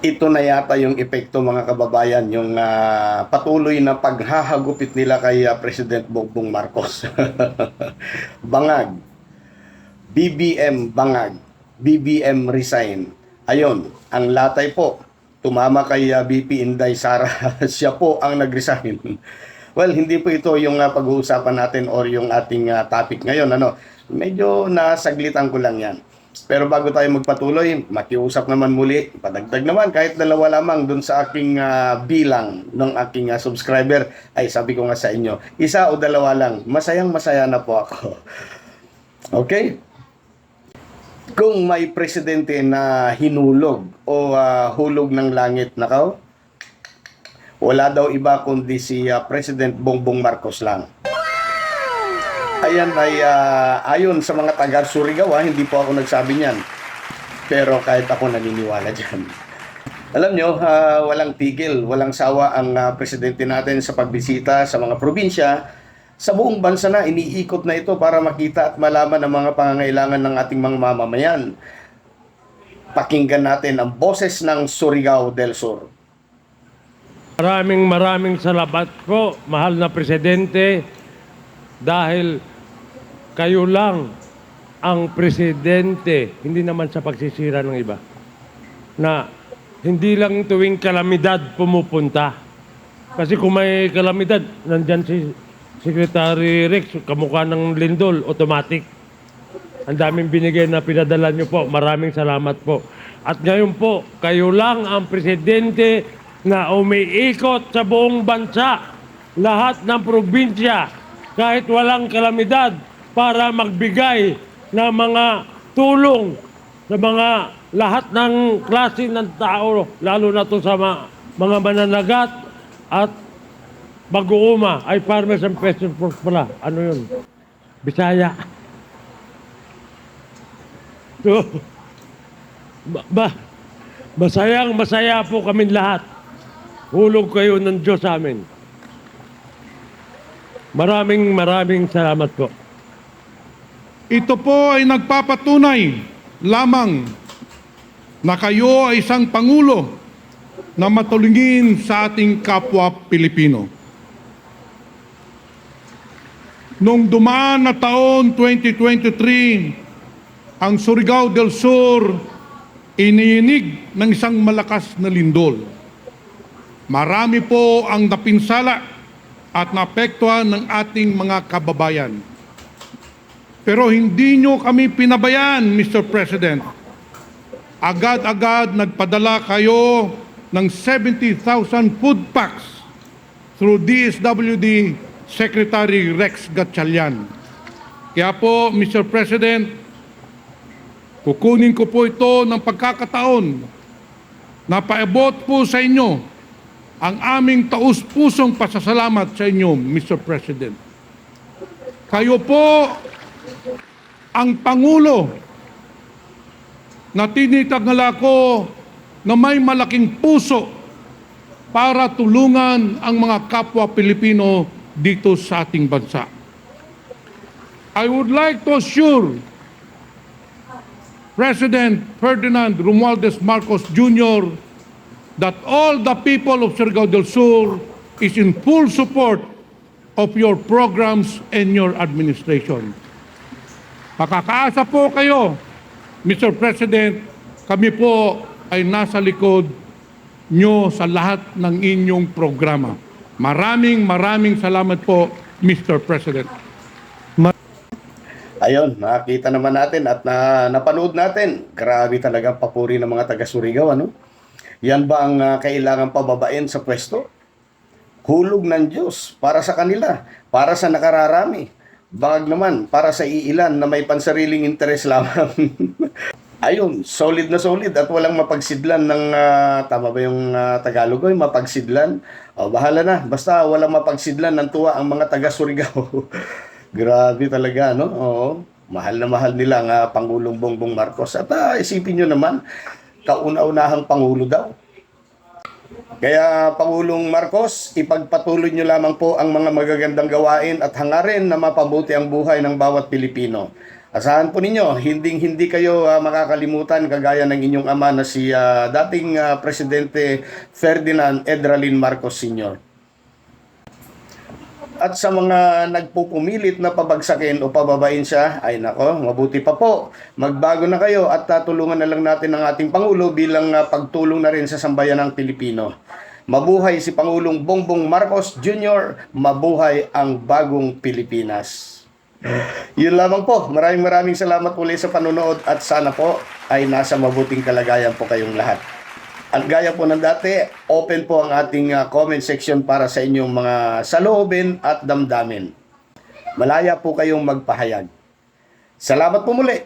ito na yata yung epekto mga kababayan, yung ah, patuloy na paghahagupit nila kay ah, President Bongbong Marcos. Bangag. BBM bangag. BBM resign. Ayon, ang latay po, tumama kay ah, BP Inday Sara. Siya po ang nag-resign. well, hindi po ito yung ah, pag-uusapan natin or yung ating ah, topic ngayon. Ano, medyo nasaglitan ko lang yan. Pero bago tayo magpatuloy, makiusap naman muli, padagdag naman kahit dalawa lamang dun sa aking ah, bilang ng aking ah, subscriber. Ay sabi ko nga sa inyo, isa o dalawa lang, masayang masaya na po ako. Okay? Kung may presidente na hinulog o ah, hulog ng langit nakaw, wala daw iba kundi si ah, President Bongbong Marcos lang. Ayan ay ah, ayon sa mga taga Surigao, ah, hindi po ako nagsabi niyan. Pero kahit ako naniniwala diyan. Alam nyo, ah, walang tigil, walang sawa ang ah, presidente natin sa pagbisita sa mga probinsya. Sa buong bansa na, iniikot na ito para makita at malaman ang mga pangangailangan ng ating mga mamamayan. Pakinggan natin ang boses ng Surigao del Sur. Maraming maraming salamat po, mahal na presidente, dahil kayo lang ang presidente, hindi naman sa pagsisira ng iba, na hindi lang tuwing kalamidad pumupunta. Kasi kung may kalamidad, nandyan si Secretary Rex, kamukha ng Lindol, automatic. Ang daming binigay na pinadala niyo po. Maraming salamat po. At ngayon po, kayo lang ang presidente na umiikot sa buong bansa, lahat ng probinsya, kahit walang kalamidad, para magbigay ng mga tulong sa mga lahat ng klase ng tao, lalo na to sa ma- mga mananagat at mag-uuma ay farmers and peasants pala. Ano yun? Bisaya. So, ba, ba, masayang masaya po kami lahat. Hulog kayo ng Diyos sa amin. Maraming maraming salamat po. Ito po ay nagpapatunay lamang na kayo ay isang Pangulo na matulungin sa ating kapwa Pilipino. Noong dumaan na taon 2023, ang Surigao del Sur iniinig ng isang malakas na lindol. Marami po ang napinsala at naapektuhan ng ating mga kababayan. Pero hindi nyo kami pinabayaan, Mr. President. Agad-agad nagpadala kayo ng 70,000 food packs through DSWD Secretary Rex Gatchalian. Kaya po, Mr. President, kukunin ko po ito ng pagkakataon na paabot po sa inyo ang aming taus-pusong pasasalamat sa inyo, Mr. President. Kayo po ang Pangulo na tinitangala ko na may malaking puso para tulungan ang mga kapwa Pilipino dito sa ating bansa. I would like to assure President Ferdinand Romualdez Marcos Jr. that all the people of Surigao del Sur is in full support of your programs and your administration. Makakaasa po kayo, Mr. President, kami po ay nasa likod nyo sa lahat ng inyong programa. Maraming maraming salamat po, Mr. President. Ayun, nakita naman natin at na, napanood natin. Grabe talaga ang papuri ng mga taga Surigao, ano? Yan ba ang ah, kailangan pababain sa pwesto? Hulog ng Diyos para sa kanila, para sa nakararami. Bagag naman, para sa iilan na may pansariling interes lamang. Ayun, solid na solid at walang mapagsidlan ng, ah, tama ba yung ah, Tagalog ko, mapagsidlan? O, bahala na, basta walang mapagsidlan ng tuwa ang mga taga Surigao. Grabe talaga, no? Oo. Mahal na mahal nila ang ah, Pangulong Bongbong Marcos. At ah, isipin nyo naman, kauna-unahang Pangulo daw. Kaya Pangulong Marcos, ipagpatuloy nyo lamang po ang mga magagandang gawain at hangarin na mapabuti ang buhay ng bawat Pilipino. Asahan po ninyo, hindi hindi kayo ah, makakalimutan kagaya ng inyong ama na si ah, dating ah, Presidente Ferdinand Edralin Marcos Sr. At sa mga nagpupumilit na pabagsakin o pababain siya, ay nako, mabuti pa po. Magbago na kayo at ah, tulungan na lang natin ang ating Pangulo bilang ah, pagtulong na rin sa sambayan ng Pilipino. Mabuhay si Pangulong Bongbong Marcos Jr., mabuhay ang bagong Pilipinas. Yun lamang po. Maraming maraming salamat uli sa panonood at sana po ay nasa mabuting kalagayan po kayong lahat. At gaya po ng dati, open po ang ating ah, comment section para sa inyong mga saloobin at damdamin. Malaya po kayong magpahayag. Salamat po muli.